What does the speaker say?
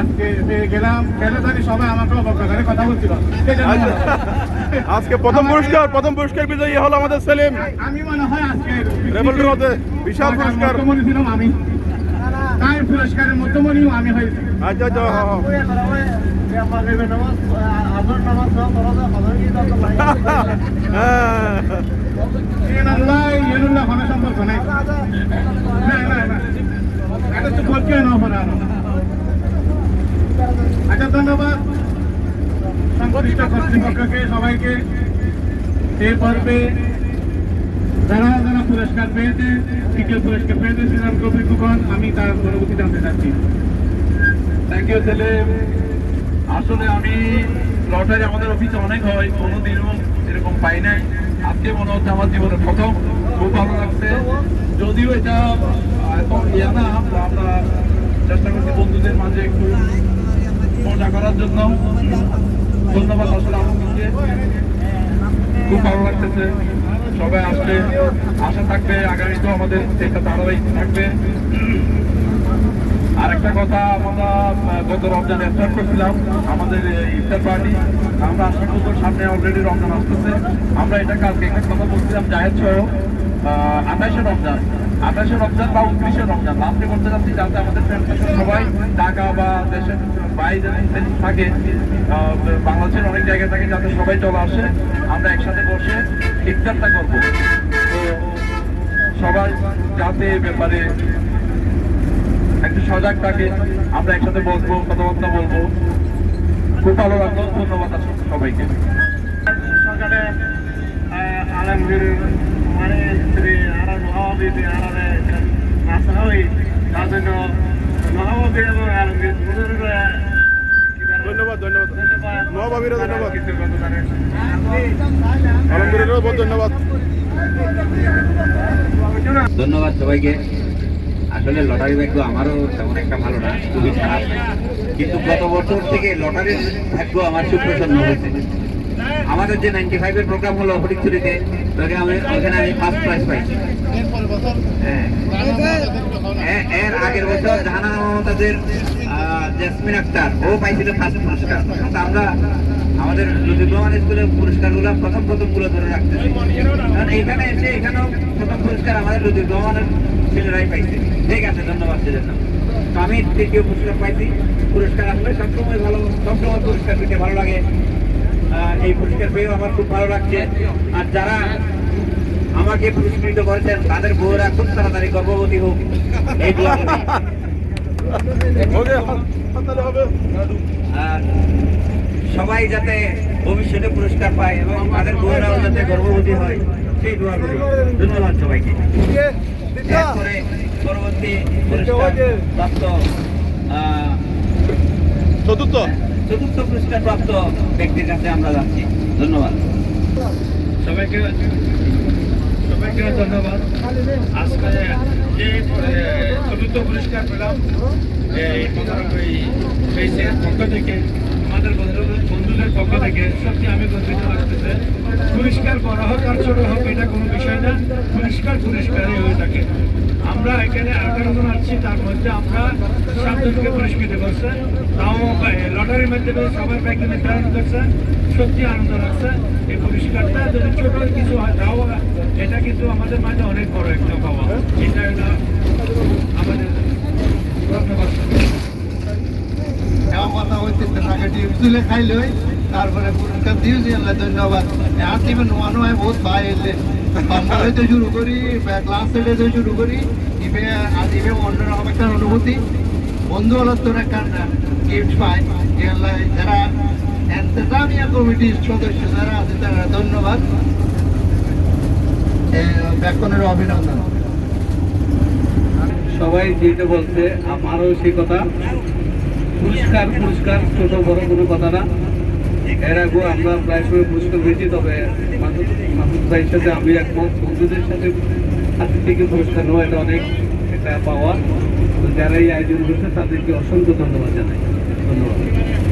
আজকে গেলাম গেলে জানি সবাই আমাকে অবজ্ঞা কথা বলছিল। আজকে প্রথম পুরস্কার প্রথম পুরস্কার বিজয়ী হলো আমাদের সেলিম। আমি মনে হয় আজকে মধ্যে বিশাল পুরস্কার। মধ্যমণি ছিলাম আমি। তাই পুরস্কারের মধ্যমণিও আমি হয়েছি। আচ্ছা আচ্ছা হ্যাঁ, হ্যাঁ। কোনো সম্পর্ক নাই। না না না। এটা তো না আচ্ছা ধন্যবাদ। সংশ্লিষ্ট কর্তৃপক্ষকে সবাইকে এই পর্বে যারা যারা পুরস্কার পেয়েছে, তৃতীয় পুরস্কার পেয়েছে, শ্রীরাম কবি ফুকন, আমি তার অনুভূতি জানতে চাচ্ছি। থ্যাংক ইউ সেলিম আসলে আমি লটারি আমাদের অফিসে অনেক হয়, কোনোদিনও এরকম পাই নাই। আজকে মনে হচ্ছে আমার জীবনের প্রথম। খুব ভালো লাগছে। যদিও এটা এত ইয়া না আমরা চেষ্টা করছি বন্ধুদের মাঝে একটু জন্য ধন্যবাদ আসলে আমাকে খুব ভালো লাগতেছে। সবাই আসবে। আশা থাকবে আগামীতেও আমাদের এটা ধারাবাহিক থাকবে। আরেকটা কথা, আমরা গত রমজান ইফতার করছিলাম। আমাদের ইফতার পার্টি, আমরা আশা করব সামনে অলরেডি রমজান আসতেছে। আমরা এটা কালকে একটা কথা বলছিলাম জাহেদ সহ। আঠাশে রমজান আঠাশে রমজান বা উনত্রিশে রমজান। লাস্টে করতে যাচ্ছি যাতে আমাদের সবাই ঢাকা বা দেশের বাইরে থাকে বাংলাদেশের অনেক জায়গায় থাকে, যাতে সবাই চলে আসে। আমরা একসাথে বসে ইফতারটা করব। তো সবাই যাতে ব্যাপারে একটু সজাগ থাকে, আমরা একসাথে বসবো, কথাবার্তা বলব। খুব ভালো লাগল, ধন্যবাদ সবাইকে। সকালে আলমগীর আর আর তার জন্য আলমগীর ধন্যবাদ। ধন্যবাদ ধন্যবাদ ধন্যবাদ। ধন্যবাদ সবাইকে। আসলে লটারি ভাগ্য আমারও তেমন একটা ভালো না, খুবই খারাপ। কিন্তু গত বছর থেকে লটারির ভাগ্য আমার সুপ্রসন্ন হয়েছে। আমাদের যে নাইনটি ফাইভের প্রোগ্রাম হলো হরিচুরিতে ওখানে আমি ওখানে আমি ফার্স্ট প্রাইজ পাইছি। হ্যাঁ এর আগের বছর মমতাজের আহ, জেসমিন আক্তার ও পাইছিল ফার্স্ট পুরস্কার। আমরা আমাদের লুধিবান স্কুলের পুরস্কারগুলো প্রথম প্রথমগুলো ধরে রাখতেছি। কারণ এখানে এসে এখানেও প্রথম পুরস্কার আমাদের লুধিবানের ছেলেরাই পাইছে। ঠিক আছে ধন্যবাদ সেজন্য তো আমি তৃতীয় পুরস্কার পাইছি। পুরস্কার আসলে সবসময় ভালো সবসময় পুরস্কার পেতে ভালো লাগে। এই পুরস্কার পেয়েও আমার খুব ভালো লাগছে। আর যারা আমাকে পুরস্কৃত করেছেন তাদের বউরা খুব তাড়াতাড়ি গর্ভবতী হোক। এই দোয়া আর সবাই যাতে ভবিষ্যতে পুরস্কার পায় এবং তাদের বউরাও যাতে গর্ভবতী হয় সেই দোয়া করি। ধন্যবাদ সবাইকে। পরবর্তী চতুর্থ। চতুর্থ পুরস্কার প্রাপ্ত ব্যক্তির কাছে আমরা যাচ্ছি। ধন্যবাদ। সবাইকে সবাইকে ধন্যবাদ। আজকে যে চতুর্থ পুরস্কার পেলাম এই পক্ষ থেকে, আমাদের বন্ধু- বন্ধুদের পক্ষ থেকে। সত্যি আমি গর্বিত লাগতেছে। পুরস্কার বড় হোক আর ছোট হোক এটা কোনো বিষয় না। পুরস্কার পুরস্কারই হয়ে থাকে। আমরা এখানে আঠারো জন আসছি তার মধ্যে আমরা সাতজনকে পুরস্কৃত করছে। তাও লটারির মাধ্যমে সবার ব্যাংকে নির্ধারণ করছে, সত্যি আনন্দ লাগছে। এই পুরস্কারটা যদি ছোট কিছু হয়, তাও এটা কিন্তু আমাদের মাঝে অনেক বড় একটা পাওয়া। এটা এটা আমাদের ধন্যবাদ। শুরু করি ক্লাস থেকে শুরু করি ইবে ইবে অন্যরকম একটা অনুভূতি। বন্ধু একটা গিফট পাই। যারা কমিটির সদস্য যারা আছে, তারা ধন্যবাদ। ব্যাকনের অভিনন্দন। সবাই যেটা বলছে, আমারও সেই কথা। পুরস্কার পুরস্কার, ছোট, বড় কোনো কথা না। এর আগেও আমরা প্রায় সময় পুরস্কার তবে মাসুদ ভাইয়ের সাথে আমি একমত। বন্ধুদের সাথে হাতের থেকে পুরস্কার নেওয়া এটা অনেক এটা পাওয়া। তো যারা এই আয়োজন করছে তাদেরকে অসংখ্য ধন্যবাদ জানাই। ধন্যবাদ।